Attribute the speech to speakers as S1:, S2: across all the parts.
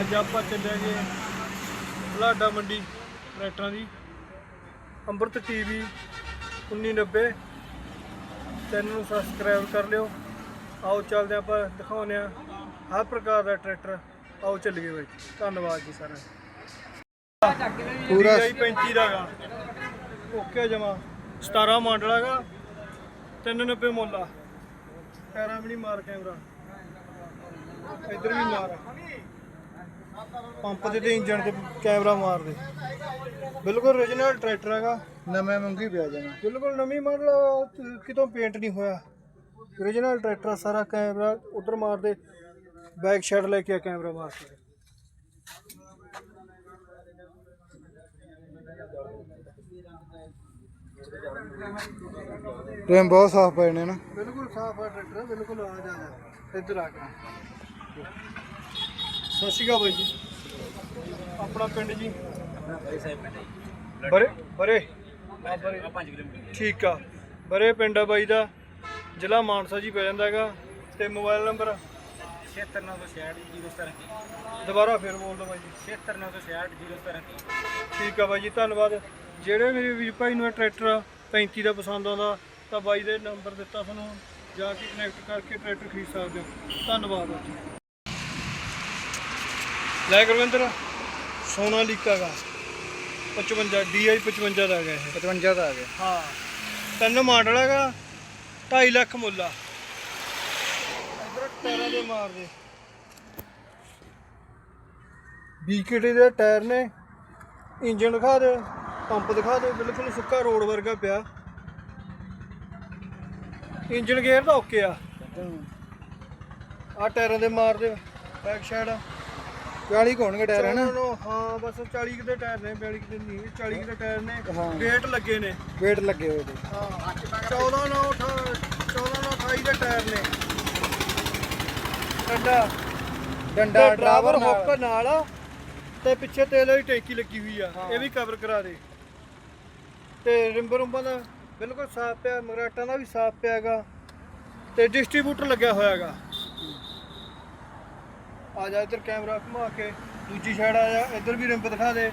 S1: ਅੱਜ ਆਪਾਂ ਚੱਲਾਂਗੇ ਬਲਾਡਾ ਮੰਡੀ ਟਰੈਕਟਰਾਂ ਦੀ। ਅੰਮ੍ਰਿਤ ਟੀਵੀ 1990 ਚੈਨਲ ਨੂੰ ਸਬਸਕ੍ਰਾਈਬ ਕਰ ਲਿਓ। ਆਓ ਚੱਲਦੇ ਆਪਾਂ ਦਿਖਾਉਂਦੇ ਆ ਹਰ ਪ੍ਰਕਾਰ ਦਾ ਟਰੈਕਟਰ। ਆਓ ਚੱਲੀਏ ਬਾਈ। ਧੰਨਵਾਦ ਜੀ ਸਾਰਿਆਂ
S2: ਪੂਰਾ
S1: 35 ਦਾਗਾ ਓਕੇ ਜਮਾ। 17 ਮਾਡਲ ਹੈਗਾ। 390 ਮੁੱਲ ਟਾਇਰਾਂ ਵੀ ਨਹੀਂ ਮਾਰ ਕੈਮਰਾ। ਇੱਧਰ ਵੀ ਮਾਰ। ਪੰਪ ਦੇ ਤੇ ਇੰਜਣ ਤੇ ਕੈਮਰਾ ਮਾਰ ਦੇ ਬਿਲਕੁਲ origignal ਟਰੈਕਟਰ ਹੈਗਾ।
S2: ਨਵੇਂ ਮੰਗੀ ਪਿਆ ਜਾਣਾ।
S1: ਬਿਲਕੁਲ ਨਵੀਂ ਮਾਡਲ ਕਿਤੋਂ ਪੇਂਟ ਨਹੀਂ ਹੋਇਆ। origignal ਟਰੈਕਟਰ ਆ, ਸਾਰਾ ਕੈਮਰਾ ਉਧਰ ਮਾਰ ਦੇ ਬੈਕ ਸ਼ੈਡ ਲੈ ਕੇ ਆ ਕੈਮਰਾ ਮਾਰ ਕੇ।
S2: ਟਾਈਮ ਬਹੁਤ ਸਾਫ਼ ਪਏ ਨੇ ਨਾ।
S1: ਬਿਲਕੁਲ ਸਾਫ਼ ਆ ਟਰੈਕਟਰ ਬਿਲਕੁਲ ਆ ਜਾਣਾ ਇੱਧਰ ਆ ਕੇ। ਸਤਿ ਸ਼੍ਰੀ ਅਕਾਲ ਬਾਈ ਜੀ। ਆਪਣਾ ਪਿੰਡ ਜੀ? ਬਰੇ ਬਰੇ ਆ ਬਰੇ। 5 ਕਿਲੋਮੀਟਰ ਠੀਕ ਆ। ਬਰੇ ਪਿੰਡ ਆ ਬਾਈ ਦਾ। ਜ਼ਿਲ੍ਹਾ ਮਾਨਸਾ ਜੀ ਪੈ ਜਾਂਦਾ ਹੈਗਾ। ਤੇ ਮੋਬਾਈਲ ਨੰਬਰ?
S3: 76966
S1: ਦੁਬਾਰਾ ਫੇਰ ਬੋਲ ਦਿਓ ਬਾਈ ਜੀ।
S3: 76966
S1: ਠੀਕ ਆ ਬਾਈ ਜੀ ਧੰਨਵਾਦ। ਜਿਹੜੇ ਮੇਰੇ ਵੀਰ ਭਾਈ ਨੂੰ ਇਹ ਟਰੈਕਟਰ 35 ਦਾ ਪਸੰਦ ਆਉਂਦਾ ਤਾਂ ਬਾਈ ਦੇ ਨੰਬਰ ਦਿੱਤਾ ਤੁਹਾਨੂੰ। ਜਾ ਕੇ ਕਨੈਕਟ ਕਰਕੇ ਟਰੈਕਟਰ ਖਰੀਦ ਸਕਦੇ ਹੋ। ਧੰਨਵਾਦ ਜੀ। ਲੈ ਗੁਰਵਿੰਦਰ ਸੋਨਾ ਲੀਕਾ ਦਾ। 55 DI 55 ਦਾ ਹੈਗਾ ਇਹ।
S2: 55 ਦਾ ਆ ਗਿਆ
S1: ਹਾਂ ਤਿੰਨ ਮਾਡਲ ਹੈਗਾ 2.5 ਲੱਖ ਮੁੱਲ ਆ। ਇਧਰ ਟਾਇਰਾਂ ਦੇ ਮਾਰ ਦੇ। ਬੀਕੇਟੀ ਦੇ ਟਾਇਰ ਨੇ। ਇੰਜਨ ਦਿਖਾ ਦੇ ਪੰਪ ਦਿਖਾ ਦੇ ਬਿਲਕੁਲ ਸੁੱਕਾ ਰੋਡ ਵਰਗਾ ਪਿਆ। ਇੰਜਨ ਗੇਅਰ ਦਾ ਓਕੇ ਆ। ਆ ਟਾਇਰਾਂ ਦੇ ਮਾਰ ਦੇ ਬੈਕ ਸਾਈਡ
S2: 40 ਕੋਣਗੇ ਟਾਇਰ ਹੈ ਨਾ
S1: ਹਾਂ ਬਸ 40 ਕੁ ਦੇ ਟਾਇਰ ਨੇ 42 ਕੁ ਦੇ ਨਹੀਂ 40 ਕੁ ਦੇ ਟਾਇਰ ਨੇ।
S2: ਹਾਂ।
S1: ਗੇਟ ਲੱਗੇ ਨੇ।
S2: ਵੇਟ ਲੱਗੇ ਹੋਏ ਨੇ।
S1: ਹਾਂ। 14 9 14 9 28 ਦੇ ਟਾਇਰ ਨੇ। ਡੰਡਾ।
S2: ਡੰਡਾ
S1: ਡਰਾਈਵਰ
S2: ਡਰਾਈਵਰ
S1: ਹੁੱਕ ਨਾਲ ਆ ਤੇ ਪਿੱਛੇ ਤੇਲ ਵਾਲੀ ਟੈਂਕੀ ਲੱਗੀ ਹੋਈ ਆ।
S2: ਹਾਂ।
S1: ਇਹ ਵੀ ਕਵਰ ਕਰਾ ਦੇ। ਤੇ ਰਿੰਬਰ ਰੁੰਬਾਂ ਦਾ ਬਿਲਕੁਲ ਸਾਫ਼ ਪਿਆ ਮਗਰਾਟਾਂ ਦਾ ਵੀ ਸਾਫ਼ ਪਿਆਗਾ ਤੇ ਡਿਸਟ੍ਰੀਬਿਊਟਰ ਲੱਗਿਆ ਹੋਇਆਗਾ ਆ ਜਾ ਇੱਧਰ ਕੈਮਰਾ ਘੁਮਾ ਕੇ ਦੂਜੀ ਸਾਈਡ ਆ ਜਾ ਇੱਧਰ ਵੀ ਰਿੰਬ ਦਿਖਾ ਦੇ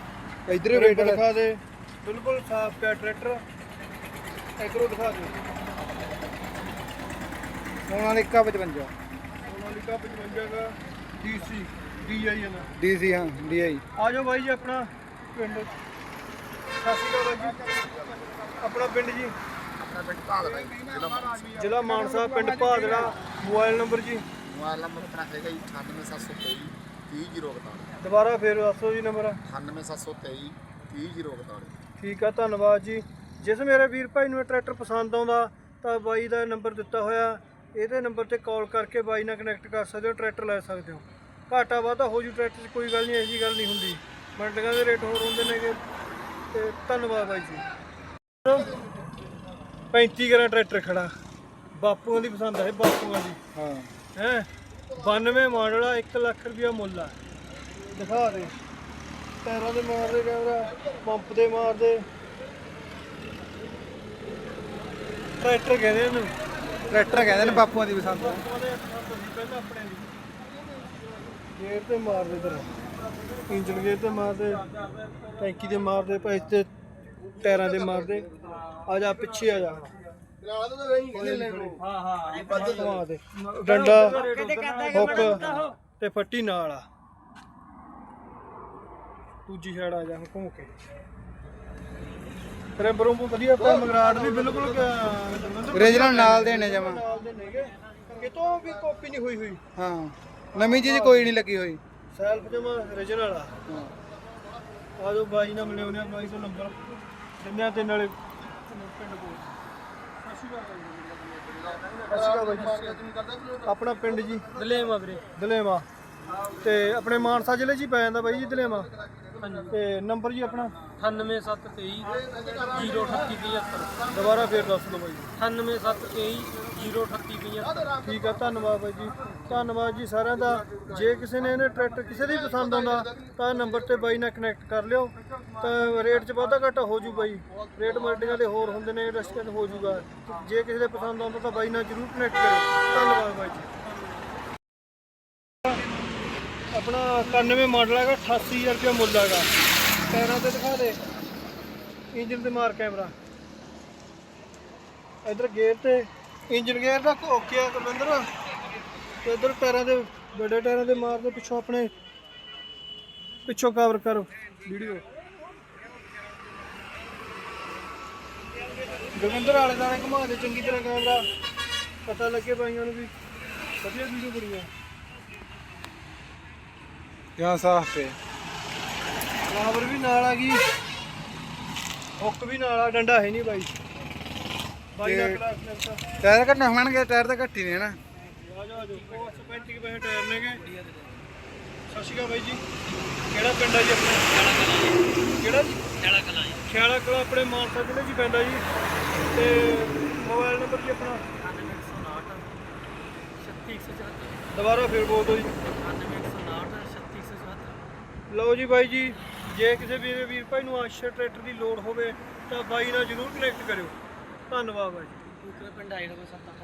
S2: ਇਧਰ ਵੇਟ
S1: ਦਿਖਾ ਦੇ ਬਿਲਕੁਲ ਸਾਫ਼ ਪਿਆ ਟਰੈਕਟਰ ਇੱਧਰੋਂ ਦਿਖਾ ਦੇ।
S2: ਸੋਨਾਲੀਕਾ 55
S1: ਸੋਨਾਲੀਕਾ 55 ਦਾ ਡੀਸੀ ਡੀਆਈ ਨਾ
S2: ਡੀਸੀ ਹਾਂ ਡੀਆਈ
S1: ਆ ਜਾਓ ਬਾਈ ਜੀ ਆਪਣਾ ਪਿੰਡ। ਸਤਿ ਸ਼੍ਰੀ ਅਕਾਲ ਬਾਈ ਜੀ। ਆਪਣਾ ਪਿੰਡ ਜੀ।
S3: ਆਪਣਾ ਪਿੰਡ ਮਾਨਸਾ।
S1: ਜ਼ਿਲ੍ਹਾ ਮਾਨਸਾ ਪਿੰਡ ਭਾਦੜਾ ਮੋਬਾਈਲ ਨੰਬਰ ਜੀ।
S3: ਮੋਬਾਈਲ ਨੰਬਰ ਆਪਣਾ ਹੈਗਾ ਜੀ 98723 30041
S1: ਦੁਬਾਰਾ ਫੇਰ ਦੱਸੋ ਜੀ ਨੰਬਰ।
S3: 98723 30041
S1: ਠੀਕ ਆ ਧੰਨਵਾਦ ਜੀ। ਜਿਸ ਮੇਰੇ ਵੀਰ ਭਾਈ ਨੂੰ ਇਹ ਟਰੈਕਟਰ ਪਸੰਦ ਆਉਂਦਾ ਤਾਂ ਬਾਈ ਦਾ ਨੰਬਰ ਦਿੱਤਾ ਹੋਇਆ। ਇਹਦੇ ਨੰਬਰ ਤੇ ਕਾਲ ਕਰਕੇ ਬਾਈ ਨਾਲ ਕਨੈਕਟ ਕਰ ਸਕਦੇ ਹੋ ਟਰੈਕਟਰ ਲੈ ਸਕਦੇ ਹੋ। ਘਾਟਾ ਵਾਧਾ ਹੋ ਜੂ ਟਰੈਕਟਰ 'ਚ ਕੋਈ ਗੱਲ ਨਹੀਂ ਐਸੀ ਗੱਲ ਨਹੀਂ ਹੁੰਦੀ। ਮੰਡੀਆਂ ਦੇ ਰੇਟ ਹੋਰ ਹੁੰਦੇ ਨੇਗੇ। ਤੇ ਧੰਨਵਾਦ ਬਾਈ ਜੀ। 35 ਗਰਾਂ ਟਰੈਕਟਰ ਖੜਾ। ਬਾਪੂਆਂ ਦੀ ਪਸੰਦ ਹੈ ਬਾਪੂਆਂ ਦੀ।
S2: ਹਾਂ।
S1: ਹੈ। 92 ਮਾਡਲ ਆ 1 ਲੱਖ ਰੁਪਇਆ ਮੁੱਲ ਆ। ਦਿਖਾ ਦੇ। ਟਾਇਰਾਂ ਦੇ ਮਾਰਦੇ ਕੈਮਰਾ ਪੰਪ ਦੇ ਮਾਰਦੇ ਟਰੈਕਟਰ ਕਹਿੰਦੇ ਇਹਨੂੰ।
S2: ਟਰੈਕਟਰ ਕਹਿੰਦੇ ਨੇ ਬਾਪੂਆਂ ਦੀ ਪਸੰਦ।
S1: ਪਹਿਲਾਂ ਆਪਣੇ ਦੀ। ਗੇਅਰ ਤੇ ਮਾਰਦੇ ਤੇਰਾ ਇੰਜਨ ਗੇਅਰ ਤੇ ਮਾਰਦੇ ਟੈਂਕੀ ਦੇ ਮਾਰਦੇ ਭਾਈ ਤੇ ਟਾਇਰਾਂ ਦੇ ਮਾਰਦੇ ਆ ਜਾ ਪਿੱਛੇ ਆ ਜਾ। ਹਾਂ ਹਾਂ। ਦੇ ਡੰਡਾ ਹੁੱਕ ਤੇ ਫੱਟੀ ਨਾਲ ਆ। ਦੂਜੀ ਸਾਈਡ ਆ ਜਾ ਹੁਣ ਘੁੰਮ ਕੇ। ਤੇਰੇ ਬਰੋਂ ਵਧੀਆ ਪਿਆ ਮਗਰਾਟ ਵੀ ਬਿਲਕੁਲ
S2: Original ਨਾਲ ਦੇ ਨੇ ਜਮਾਂ।
S1: ਨਾਲ ਦੇ ਨੇਗੇ ਕਿਤੋਂ ਵੀ ਕਾਪੀ ਨਹੀਂ ਹੋਈ ਹੋਈ।
S2: ਹਾਂ ਨਵੀਂ ਚੀਜ਼ ਕੋਈ ਨਹੀਂ ਲੱਗੀ ਹੋਈ।
S1: ਸੈਲਫ ਜਮਾ origignal ਆ।
S2: ਹਾਂ।
S1: ਆ ਜੋ ਬਾਈ ਨਾਲ ਮਿਲੇ ਉਹਨੇ ਬਾਈ ਤੋਂ ਨੰਬਰ। ਦਿੰਦੇ ਆ ਤੇ ਨਾਲੇ। ਪਿੰਡ ਕੋਲ ਸਤਿ ਸ਼੍ਰੀ ਅਕਾਲ ਬਾਈ ਜੀ। ਆਪਣਾ ਪਿੰਡ ਜੀ। ਦਲੇਵਾ ਵੀਰੇ। ਦਲੇਵਾ ਤੇ ਆਪਣੇ ਮਾਨਸਾ ਜ਼ਿਲ੍ਹੇ 'ਚ ਹੀ ਪੈ ਜਾਂਦਾ ਬਾਈ ਜੀ ਦਲੇਵਾ ਤੇ ਨੰਬਰ ਜੀ ਆਪਣਾ?
S4: 98723 03875
S1: ਦੁਬਾਰਾ ਫੇਰ ਦੱਸ ਦਿਓ ਬਾਈ ਜੀ।
S4: 98723 03875
S1: ਠੀਕ ਆ ਧੰਨਵਾਦ ਬਾਈ ਜੀ। ਧੰਨਵਾਦ ਜੀ ਸਾਰਿਆਂ ਦਾ। ਜੇ ਕਿਸੇ ਨੇ ਇਹਨੇ ਟਰੈਕਟਰ ਕਿਸੇ ਦੀ ਪਸੰਦ ਆਉਂਦਾ ਤਾਂ ਨੰਬਰ ਤੇ ਬਾਈ ਨਾਲ ਕਨੈਕਟ ਕਰ ਲਿਓ। ਤਾਂ ਰੇਟ 'ਚ ਵਾਧਾ ਘਾਟਾ ਹੋ ਜੂ ਬਾਈ। ਰੇਟ ਮੰਡੀਆਂ ਦੇ ਹੋਰ ਹੁੰਦੇ ਨੇ ਡਿਸਕਾਊਂਟ ਹੋ ਜੂਗਾ। ਜੇ ਕਿਸੇ ਦੇ ਪਸੰਦ ਆਉਂਦਾ ਤਾਂ ਬਾਈ ਨਾਲ ਜਰੂਰ ਕਨੈਕਟ ਕਰੋ ਧੰਨਵਾਦ ਬਾਈ ਜੀ। ਆਪਣਾ ਆਪਣਾ 91 ਮਾਡਲ ਹੈਗਾ 88000 ਰੁਪਏ ਮੁੱਲ ਹੈਗਾ। ਟਾਇਰਾਂ ਤੇ ਦਿਖਾ ਦੇ। ਇੰਜਨ ਤੇ ਮਾਰ ਕੈਮਰਾ। ਇਧਰ ਗੇਅਰ ਤੇ ਇੰਜਨ ਗੇਅਰ ਦਾ ਓਕੇ ਆ ਗੁਰਵਿੰਦਰ ਤੇ ਇਧਰ ਟਾਇਰਾਂ ਦੇ, ਵੱਡੇ ਟਾਇਰਾਂ ਦੇ ਮਾਰ ਦੇ ਪਿੱਛੋਂ ਆਪਣੇ। ਪਿੱਛੋਂ ਕਵਰ ਕਰ ਵੀਡੀਓ। ਗੁਰਵਿੰਦਰ ਵਾਲੇ ਦਾ ਘੁਮਾ ਦੇ, ਚੰਗੀ ਤਰ੍ਹਾਂ ਕੈਮਰਾ। ਪਤਾ ਲੱਗੇ ਭਾਈਆਂ ਨੂੰ ਵੀ। ਵਧੀਆ ਵੀਡੀਓ ਬਣੀ ਆ।
S2: ਜਾਂ ਸਾਫ਼ ਤੇ
S1: ਪਾਵਰ ਵੀ ਨਾਲ ਆ ਗਈ। ਹੁੱਕ ਵੀ ਨਾਲ ਆ ਡੰਡਾ ਹੈ ਨਹੀਂ ਬਾਈ। ਬਾਈ ਦਾ ਕਲਾਸ ਲੈਂਦਾ
S2: ਟਾਇਰ ਘੱਟਣੇ ਹੋਣਗੇ ਟਾਇਰ ਤਾਂ ਘੱਟ ਹੀ ਨੇ ਨਾ।
S1: ਆ ਜਾ ਆ ਜਾ। ਉਹ 35 ਪੈਸੇ ਟਾਇਰ ਨੇਗੇ। ਸਤਿ ਸ਼੍ਰੀ ਅਕਾਲ ਬਾਈ ਜੀ। ਕਿਹੜਾ ਪਿੰਡ ਆ ਜੀ ਆਪਣਾ? ਕਿਹੜਾ ਜੀ? ਖਿਆਲਾ ਕਲਾਂ ਜੀ। ਖਿਆਲਾ ਕਲਾਂ ਆਪਣੇ ਮਾਨਸਾ ਜ਼ਿਲ੍ਹੇ 'ਚ ਹੀ ਪੈਂਦਾ ਜੀ। ਤੇ ਮੋਬਾਈਲ ਨੰਬਰ ਜੀ ਆਪਣਾ?
S4: 36174
S1: ਦੁਬਾਰਾ ਫੇਰ ਬੋਲ ਦਿਓ ਜੀ
S4: 9159 3674
S1: ਲਓ ਜੀ ਬਾਈ ਜੀ। ਜੇ ਕਿਸੇ ਵੀਰ ਵੀਰ ਭਾਈ ਨੂੰ ਆਸ਼ਰ ਟਰੈਕਟਰ ਦੀ ਲੋੜ ਹੋਵੇ ਤਾਂ ਬਾਈ ਨਾਲ ਜਰੂਰ ਕਨੈਕਟ ਕਰਿਓ। ਧੰਨਵਾਦ ਬਾਈ
S4: ਦੂਸਰੇ ਪਿੰਡ ਆਏ ਨੇ ਸੱਤ ਅੱਠ